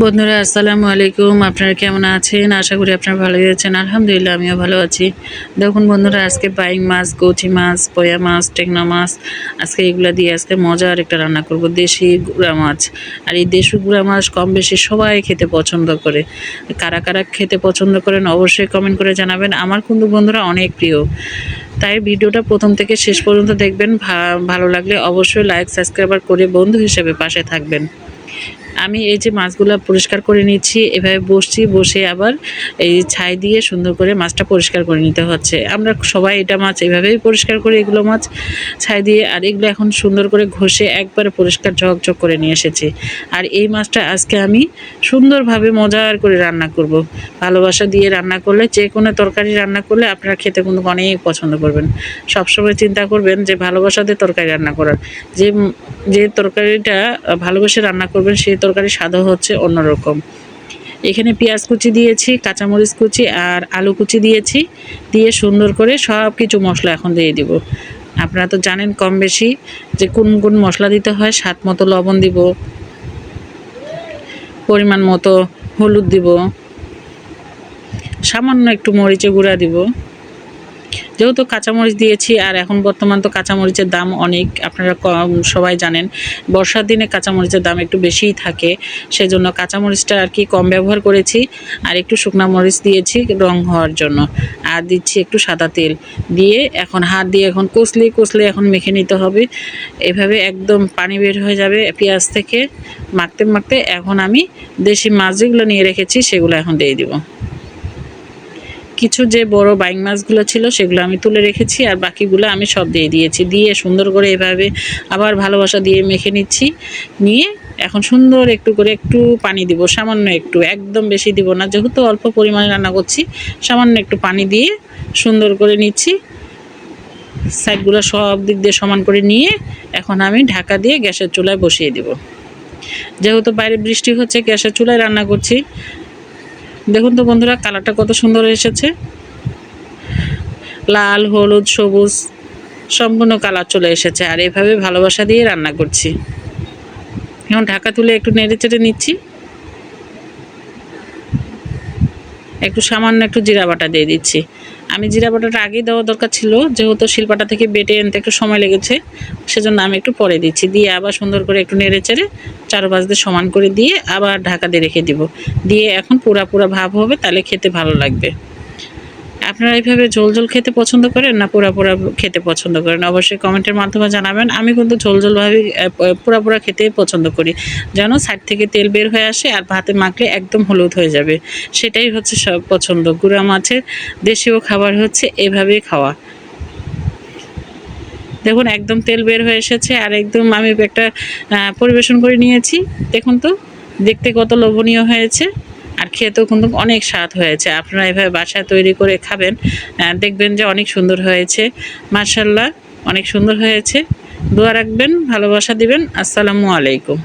বন্ধুরা, আসসালামু আলাইকুম। আপনারা কেমন আছেন? আশা করি আপনারা ভালো আছেন। আলহামদুলিল্লাহ, আমিও ভালো আছি। দেখুন বন্ধুরা, আজকে বাইং মাছ কচি মাছ, পয়া মাছ টেকনা মাছ, আজকে এগুলো দিয়ে আজকে মজার একটা রান্না করব, দেশি গুঁড়া মাছ। আর এই দেশি গুঁড়া মাছ কম বেশি সবাই খেতে পছন্দ করে। কারা কারা খেতে পছন্দ করেন, অবশ্যই কমেন্ট করে জানাবেন। আমার কিন্তু বন্ধুরা অনেক প্রিয়। তাই ভিডিওটা প্রথম থেকে শেষ পর্যন্ত দেখবেন। ভালো লাগলে অবশ্যই লাইক সাবস্ক্রাইবার করে বন্ধু হিসেবে পাশে থাকবেন। আমি এই যে মাছগুলো পরিষ্কার করে নিচ্ছি, এভাবে বসছি, বসে আবার এই ছাই দিয়ে সুন্দর করে মাছটা পরিষ্কার করে নিতে হচ্ছে। আমরা সবাই এটা মাছ এভাবেই পরিষ্কার করি, এগুলো মাছ ছাই দিয়ে, আর এগুলো এখন সুন্দর করে ঘষে একবারে পরিষ্কার ঝকঝক করে নিয়ে এসেছি। আর এই মাছটা আজকে আমি সুন্দরভাবে মজার করে রান্না করব। ভালোবাসা দিয়ে রান্না করলে, যে কোনো তরকারি রান্না করলে আপনারা খেতে কিন্তু অনেক পছন্দ করবেন। সবসময় চিন্তা করবেন যে ভালোবাসা দিয়ে তরকারি রান্না করার। যে যে তরকারিটা ভালোবেসে রান্না করবেন সেই তরকারি স্বাদও হচ্ছে অন্যরকম। এখানে পেঁয়াজ কুচি দিয়েছি, কাঁচামরিচ কুচি আর আলু কুচি দিয়েছি, দিয়ে সুন্দর করে সব কিছু মশলা এখন দিয়ে দিব। আপনারা তো জানেন কম বেশি যে কোন কোন মশলা দিতে হয়, স্বাদ মতো লবণ দিব, পরিমাণ মতো হলুদ দিব, সামান্য একটু মরিচে গুঁড়া দিব। যেহেতু কাঁচামরিচ দিয়েছি আর এখন বর্তমান তো কাঁচামরিচের দাম অনেক, আপনারা সবাই জানেন। বর্ষার দিনে কাঁচামরিচের দাম একটু বেশিই থাকে, সেজন্য কাঁচামরিচটা আর কি কম ব্যবহার করেছি আর একটু শুকনা মরিচ দিয়েছি রং হওয়ার জন্য। আর দিচ্ছি একটু সাদা তেল দিয়ে এখন হাত দিয়ে এখন কষলে কষলে এখন মেখে নিতে হবে। এভাবে একদম পানি বের হয়ে যাবে পেঁয়াজ থেকে। মাখতে মাখতে এখন আমি দেশি মাছ যেগুলো নিয়ে রেখেছি, সেগুলো এখন দিয়ে দিব। কিছু যে বড় বাইং মাছগুলো ছিল সেগুলো আমি তুলে রেখেছি আর বাকিগুলো আমি সব দিয়ে দিয়েছি। দিয়ে সুন্দর করে এভাবে আবার ভালোবাসা দিয়ে মেখে নিচ্ছি। নিয়ে এখন সুন্দর একটু করে একটু পানি দিব, সামান্য একটু, একদম বেশি দিব না। যেহেতু অল্প পরিমাণে রান্না করছি, সামান্য একটু পানি দিয়ে সুন্দর করে নিচ্ছি। সাইডগুলো সব দিক দিয়ে সমান করে নিয়ে এখন আমি ঢাকা দিয়ে গ্যাসের চুলায় বসিয়ে দিব। যেহেতু বাইরে বৃষ্টি হচ্ছে, গ্যাসের চুলায় রান্না করছি দেখুন তো বন্ধুরা কালারটা কত সুন্দর এসেছে। লাল, হলুদ, সবুজ, সম্পূর্ণ কালার চলে এসেছে। আর এভাবে ভালোবাসা দিয়ে রান্না করছি। এখন ঢাকা তুলে একটু নেড়ে চেড়ে নিচ্ছি। একটু সামান্য একটু জিরা বাটা দিয়ে দিচ্ছি। আমি জিরা বাটাটা আগেই দেওয়া দরকার ছিল, যেহেতু শিলপাটা থেকে বেটে আনতে একটু সময় লেগেছে, সেজন্য আমি একটু পরে দিচ্ছি। দিয়ে আবার সুন্দর করে একটু নেড়ে চেড়ে চারপাশ দিয়ে সমান করে দিয়ে আবার ঢাকা দিয়ে রেখে দিব। দিয়ে এখন পুরা পুরা ভাব হবে, তাহলে খেতে ভালো লাগবে। আপনারা এইভাবে ঝোল ঝোল খেতে পছন্দ করেন না পুরা পুরা খেতে পছন্দ করেন? অবশ্যই কমেন্টের মাধ্যমে জানাবেন। আমি কিন্তু ঝোল ঝোলভাবে পুরা পুরা খেতে পছন্দ করি। যেন সাইড থেকে তেল বের হয়ে আসে আর ভাতে মাখলে একদম হলুদ হয়ে যাবে। সেটাই হচ্ছে সব পছন্দ। গুঁড়া মাছের দেশীয় খাবার হচ্ছে এভাবেই খাওয়া। দেখুন, একদম তেল বের হয়ে এসেছে আর একদম আমি একটা পরিবেশন করে নিয়েছি। দেখুন তো, দেখতে কত লোভনীয় হয়েছে আর খেতেও কিন্তু অনেক স্বাদ হয়েছে। আপনারা এভাবে বাসায় তৈরি করে খাবেন দেখবেন যে অনেক সুন্দর হয়েছে। মার্শাল্লাহ অনেক সুন্দর হয়েছে। দোয়া রাখবেন, ভালোবাসা দিবেন। আসসালামু আলাইকুম।